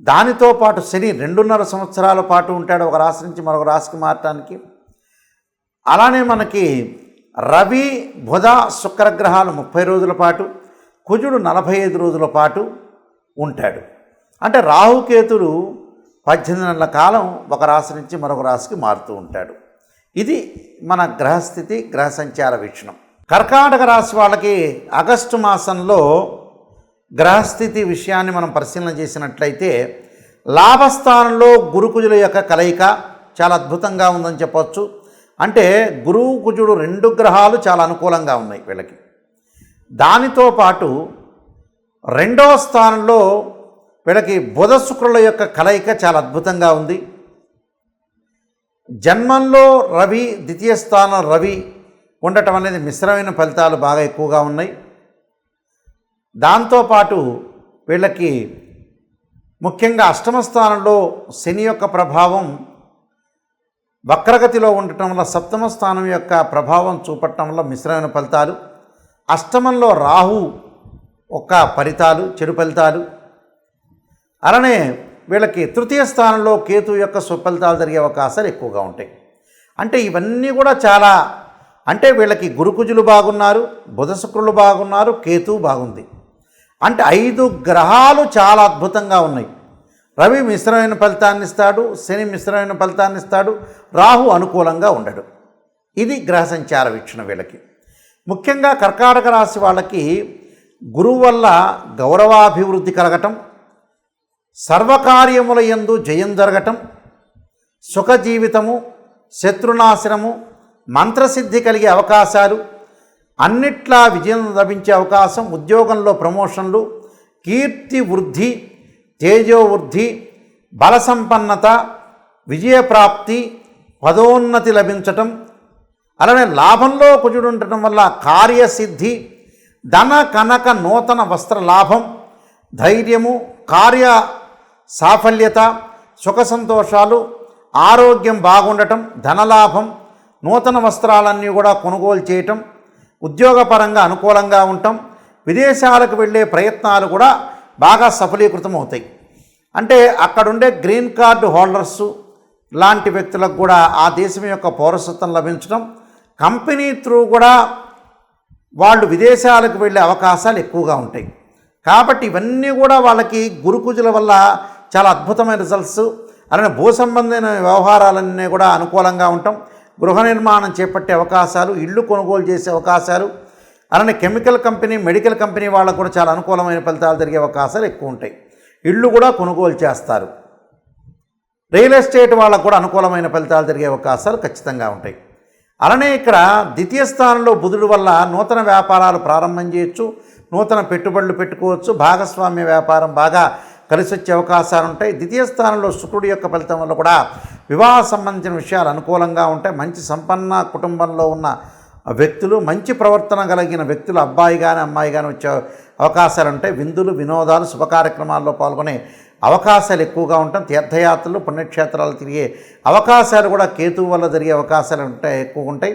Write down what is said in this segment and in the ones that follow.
దానితో పాటు శని రెండున్నర సంవత్సరాల పాటు ఉంటాడు ఒక రాశి నుంచి మరొక రాశికి మారటానికి. అలానే మనకి రవి బుధ శుక్రగ్రహాలు ముప్పై రోజుల పాటు కుజుడు నలభై ఐదు రోజుల పాటు ఉంటాడు. అంటే రాహుకేతుడు పద్దెనిమిది నెలల కాలం ఒక రాశి నుంచి మరొక రాశికి మారుతూ ఉంటాడు. ఇది మన గ్రహస్థితి గ్రహ సంచార వీక్షణం. కర్కాటక రాశి వాళ్ళకి ఆగస్టు మాసంలో గ్రహస్థితి విషయాన్ని మనం పరిశీలన చేసినట్లయితే లాభస్థానంలో గురుకుజుల యొక్క కలయిక చాలా అద్భుతంగా ఉందని చెప్పవచ్చు. అంటే గురువు కుజుడు రెండు గ్రహాలు చాలా అనుకూలంగా ఉన్నాయి వీళ్ళకి. దానితో పాటు రెండవ స్థానంలో వీళ్ళకి బుధ శుక్రుల యొక్క కలయిక చాలా అద్భుతంగా ఉంది. జన్మంలో రవి ద్వితీయ స్థానం రవి ఉండటం అనేది మిశ్రమైన ఫలితాలు బాగా ఎక్కువగా ఉన్నాయి. దాంతోపాటు వీళ్ళకి ముఖ్యంగా అష్టమ స్థానంలో శని యొక్క ప్రభావం వక్రగతిలో ఉండటం వల్ల సప్తమ స్థానం యొక్క ప్రభావం చూపటం వల్ల మిశ్రమైన ఫలితాలు. అష్టమంలో రాహు ఒక ఫలితాలు చెడు ఫలితాలు. అలానే వీళ్ళకి తృతీయ స్థానంలో కేతు యొక్క సుఫలితాలు జరిగే అవకాశాలు ఎక్కువగా ఉంటాయి. అంటే ఇవన్నీ కూడా చాలా అంటే వీళ్ళకి గురుకుజులు బాగున్నారు బుధ శుక్రులు బాగున్నారు కేతు బాగుంది. అంటే ఐదు గ్రహాలు చాలా అద్భుతంగా ఉన్నాయి. రవి మిశ్రమైన ఫలితాన్ని ఇస్తాడు శని మిశ్రమైన ఫలితాన్ని ఇస్తాడు రాహు అనుకూలంగా ఉండడు. ఇది గ్రహ సంచార వీక్షణ వీళ్ళకి. ముఖ్యంగా కర్కాటక రాశి వాళ్ళకి గురువు వల్ల గౌరవాభివృద్ధి కలగటం సర్వకార్యముల యందు జయం జరగటం సుఖజీవితము శత్రునాశనము మంత్రసిద్ధి కలిగే అవకాశాలు అన్నిట్లా విజయం లభించే అవకాశం ఉద్యోగంలో ప్రమోషన్లు కీర్తి వృద్ధి తేజోవృద్ధి బలసంపన్నత విజయప్రాప్తి పదోన్నతి లభించటం అలానే లాభంలో కుజుడు ఉండటం వల్ల కార్యసిద్ధి ధన కనక నూతన వస్త్ర లాభం ధైర్యము కార్య సాఫల్యత సుఖ సంతోషాలు ఆరోగ్యం బాగుండటం ధనలాభం నూతన వస్త్రాలన్నీ కూడా కొనుగోలు చేయటం ఉద్యోగపరంగా అనుకూలంగా ఉండటం విదేశాలకు వెళ్ళే ప్రయత్నాలు కూడా బాగా సఫలీకృతం అవుతాయి అంటే అక్కడుండే గ్రీన్ కార్డు హోల్డర్స్ లాంటి వ్యక్తులకు కూడా ఆ దేశం యొక్క పౌరసత్వం లభించడం కంపెనీ త్రూ కూడా వాళ్ళు విదేశాలకు వెళ్ళే అవకాశాలు ఎక్కువగా ఉంటాయి. కాబట్టి ఇవన్నీ కూడా వాళ్ళకి గురుకుజుల వల్ల చాలా అద్భుతమైన రిజల్ట్స్ అలానే భూ సంబంధమైన వ్యవహారాలన్నీ కూడా అనుకూలంగా ఉంటాం. గృహ నిర్మాణం చేపట్టే అవకాశాలు ఇళ్ళు కొనుగోలు చేసే అవకాశాలు అలానే కెమికల్ కంపెనీ మెడికల్ కంపెనీ వాళ్ళకు కూడా చాలా అనుకూలమైన ఫలితాలు జరిగే అవకాశాలు ఎక్కువ ఉంటాయి. ఇళ్ళు కూడా కొనుగోలు చేస్తారు. రియల్ ఎస్టేట్ వాళ్ళకు కూడా అనుకూలమైన ఫలితాలు జరిగే అవకాశాలు ఖచ్చితంగా ఉంటాయి. అలానే ఇక్కడ ద్వితీయ స్థానంలో బుధుడు వల్ల నూతన వ్యాపారాలు ప్రారంభం చేయొచ్చు నూతన పెట్టుబడులు పెట్టుకోవచ్చు భాగస్వామ్య వ్యాపారం బాగా కలిసి వచ్చే అవకాశాలు ఉంటాయి ద్వితీయ స్థానంలో శుక్రుడి యొక్క ఫలితం వల్ల కూడా వివాహ సంబంధించిన విషయాలు అనుకూలంగా ఉంటాయి. మంచి సంపన్న కుటుంబంలో ఉన్న వ్యక్తులు మంచి ప్రవర్తన కలిగిన వ్యక్తులు అబ్బాయి కానీ అమ్మాయి కానీ వచ్చే అవకాశాలు ఉంటాయి విందులు వినోదాలు శుభ కార్యక్రమాల్లో పాల్గొనే అవకాశాలు ఎక్కువగా ఉంటాయి. తీర్థయాత్రలు పుణ్యక్షేత్రాలు తిరిగే అవకాశాలు కూడా కేతువు వల్ల జరిగే అవకాశాలు ఉంటాయి ఎక్కువ ఉంటాయి.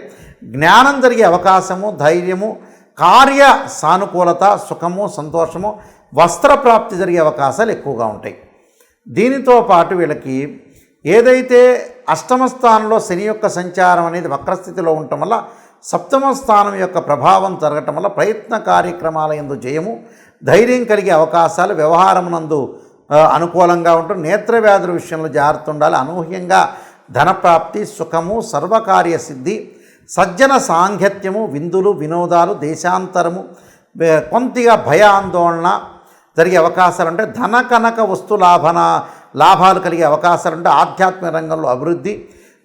జ్ఞానం జరిగే అవకాశము ధైర్యము కార్య సానుకూలత సుఖము సంతోషము వస్త్రప్రాప్తి జరిగే అవకాశాలు ఎక్కువగా ఉంటాయి. దీనితో పాటు వీళ్ళకి ఏదైతే అష్టమ స్థానంలో శని యొక్క సంచారం అనేది వక్రస్థితిలో ఉండటం వల్ల సప్తమ స్థానం యొక్క ప్రభావం జరగటం వల్ల ప్రయత్న కార్యక్రమాల ఎందు జయము ధైర్యం కలిగే అవకాశాలు వ్యవహారమునందు అనుకూలంగా ఉంటుంది నేత్ర వ్యాధుల విషయంలో జాగ్రత్త ఉండాలి. అనూహ్యంగా ధనప్రాప్తి సుఖము సర్వకార్య సిద్ధి సజ్జన సాంగత్యము విందులు వినోదాలు దేశాంతరము కొంతగా భయ ఆందోళన జరిగే అవకాశాలు అంటే ధన కనక వస్తు లాభన లాభాలు కలిగే అవకాశాలు అంటే ఆధ్యాత్మిక రంగంలో అభివృద్ధి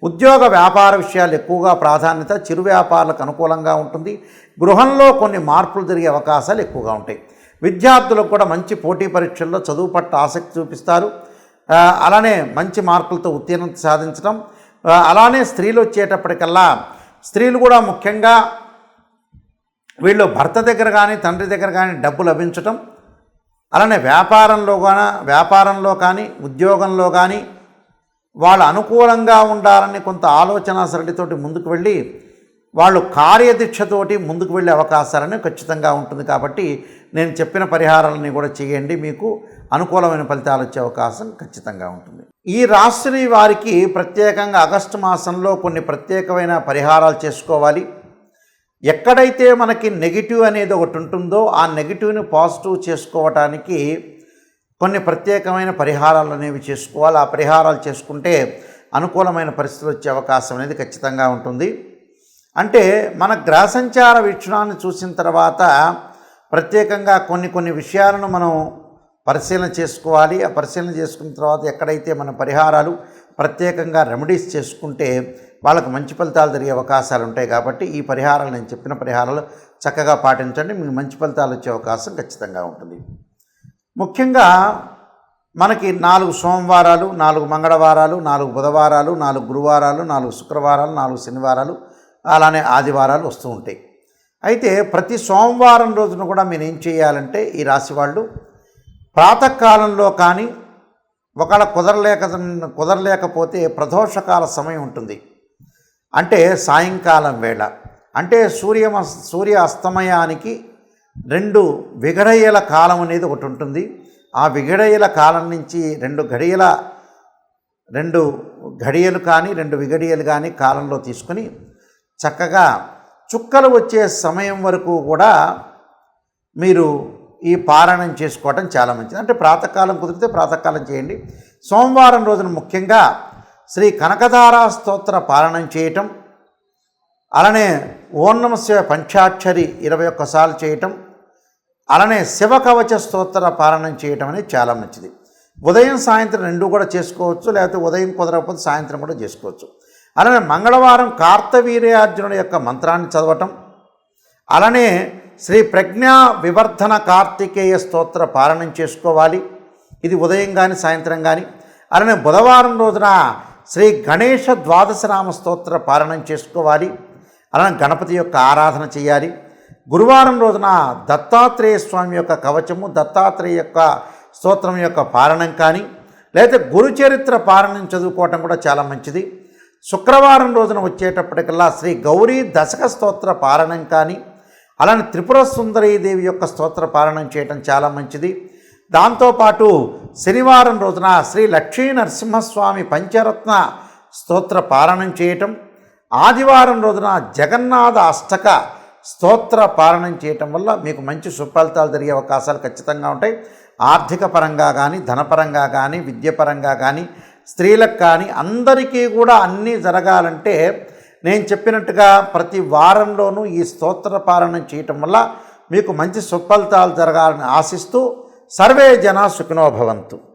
ఉద్యోగ వ్యాపార విషయాలు ఎక్కువగా ప్రాధాన్యత చిరు వ్యాపారాలకు అనుకూలంగా ఉంటుంది గృహంలో కొన్ని మార్పులు జరిగే అవకాశాలు ఎక్కువగా ఉంటాయి. విద్యార్థులకు కూడా మంచి పోటీ పరీక్షల్లో చదువు పట్ల ఆసక్తి చూపిస్తారు. అలానే మంచి మార్కులతో ఉత్తీర్ణత సాధించడం అలానే స్త్రీలు వచ్చేటప్పటికల్లా స్త్రీలు కూడా ముఖ్యంగా వీళ్ళు భర్త దగ్గర కానీ తండ్రి దగ్గర కానీ డబ్బు లభించటం అలానే వ్యాపారంలో కానీ వ్యాపారంలో కానీ ఉద్యోగంలో కానీ వాళ్ళు అనుకూలంగా ఉండాలని కొంత ఆలోచన సరళితోటి ముందుకు వెళ్ళి వాళ్ళు కార్యదీక్షతోటి ముందుకు వెళ్ళే అవకాశాలని ఖచ్చితంగా ఉంటుంది కాబట్టి నేను చెప్పిన పరిహారాలని కూడా చేయండి. మీకు అనుకూలమైన ఫలితాలు వచ్చే అవకాశం ఖచ్చితంగా ఉంటుంది. ఈ రాశి వారికి ప్రత్యేకంగా ఆగస్టు మాసంలో కొన్ని ప్రత్యేకమైన పరిహారాలు చేసుకోవాలి. ఎక్కడైతే మనకి నెగిటివ్ అనేది ఒకటి ఉంటుందో ఆ నెగిటివ్ని పాజిటివ్ చేసుకోవటానికి కొన్ని ప్రత్యేకమైన పరిహారాలు అనేవి చేసుకోవాలి. ఆ పరిహారాలు చేసుకుంటే అనుకూలమైన పరిస్థితులు వచ్చే అవకాశం అనేది ఖచ్చితంగా ఉంటుంది. అంటే మన గ్రహసంచార వీక్షణాన్ని చూసిన తర్వాత ప్రత్యేకంగా కొన్ని కొన్ని విషయాలను మనం పరిశీలన చేసుకోవాలి. ఆ పరిశీలన చేసుకున్న తర్వాత ఎక్కడైతే మన పరిహారాలు ప్రత్యేకంగా రెమెడీస్ చేసుకుంటే వాళ్ళకు మంచి ఫలితాలు జరిగే అవకాశాలు ఉంటాయి కాబట్టి ఈ పరిహారాలు నేను చెప్పిన పరిహారాలు చక్కగా పాటించండి. మీకు మంచి ఫలితాలు వచ్చే అవకాశం ఖచ్చితంగా ఉంటుంది. ముఖ్యంగా మనకి నాలుగు సోమవారాలు నాలుగు మంగళవారాలు నాలుగు బుధవారాలు నాలుగు గురువారాలు నాలుగు శుక్రవారాలు నాలుగు శనివారాలు అలానే ఆదివారాలు వస్తూ ఉంటాయి. అయితే ప్రతి సోమవారం రోజున కూడా మీరు ఏం చేయాలంటే ఈ రాశి వాళ్ళు ప్రాతకాలంలో కానీ ఒకవేళ కుదరలేక కుదరలేకపోతే ప్రదోషకాల సమయం ఉంటుంది. అంటే సాయంకాలం వేళ. అంటే సూర్య సూర్య అస్తమయానికి రెండు విగడయ్యల కాలం అనేది ఒకటి ఉంటుంది. ఆ విగడయ్యల కాలం నుంచి రెండు గడియల రెండు ఘడియలు కానీ రెండు విగడియలు కానీ కాలంలో తీసుకొని చక్కగా చుక్కలు వచ్చే సమయం వరకు కూడా మీరు ఈ పారాయణం చేసుకోవటం చాలా మంచిది. అంటే ప్రాతకాలం కుదిరితే ప్రాతకాలం చేయండి. సోమవారం రోజున ముఖ్యంగా శ్రీ కనకదారా స్తోత్ర పారాయణం చేయటం అలానే ఓం శివ పంచాక్షరి ఇరవై ఒక్కసార్లు చేయటం అలానే శివ కవచ స్తోత్ర పారాయణం చేయటం అనేది చాలా మంచిది. ఉదయం సాయంత్రం రెండు కూడా చేసుకోవచ్చు లేకపోతే ఉదయం కుదరకపోతే సాయంత్రం కూడా చేసుకోవచ్చు. అలానే మంగళవారం కార్తవీర్యార్జునుడి యొక్క మంత్రాన్ని చదవటం అలానే శ్రీ ప్రజ్ఞా వివర్ధన కార్తికేయ స్తోత్ర పారాయణం చేసుకోవాలి. ఇది ఉదయం కానీ సాయంత్రం కానీ అలానే బుధవారం రోజున శ్రీ గణేష ద్వాదశనామ స్తోత్ర పారాయణం చేసుకోవాలి. అలానే గణపతి యొక్క ఆరాధన చేయాలి. గురువారం రోజున దత్తాత్రేయ స్వామి యొక్క కవచము దత్తాత్రేయ యొక్క స్తోత్రం యొక్క పారణం కానీ లేదా గురుచరిత్ర పారణం చదువుకోవటం కూడా చాలా మంచిది. శుక్రవారం రోజున వచ్చేటప్పటికల్లా శ్రీ గౌరీ దశక స్తోత్ర పారణం కానీ అలానే త్రిపుర సుందరీదేవి యొక్క స్తోత్ర పారణం చేయటం చాలా మంచిది. దాంతోపాటు శనివారం రోజున శ్రీ లక్ష్మీ నరసింహస్వామి పంచరత్న స్తోత్ర పారణం చేయటం ఆదివారం రోజున జగన్నాథ అష్టక స్తోత్ర పారణం చేయటం వల్ల మీకు మంచి సుఫలితాలు జరిగే అవకాశాలు ఖచ్చితంగా ఉంటాయి. ఆర్థిక పరంగా కానీ ధనపరంగా కానీ విద్యపరంగా కానీ స్త్రీలకు కానీ అందరికీ కూడా అన్నీ జరగాలంటే నేను చెప్పినట్టుగా ప్రతి వారంలోనూ ఈ స్తోత్ర పారణం చేయటం వల్ల మీకు మంచి సుఫలితాలు జరగాలని ఆశిస్తూ సర్వే జన సుఖినోభవంతు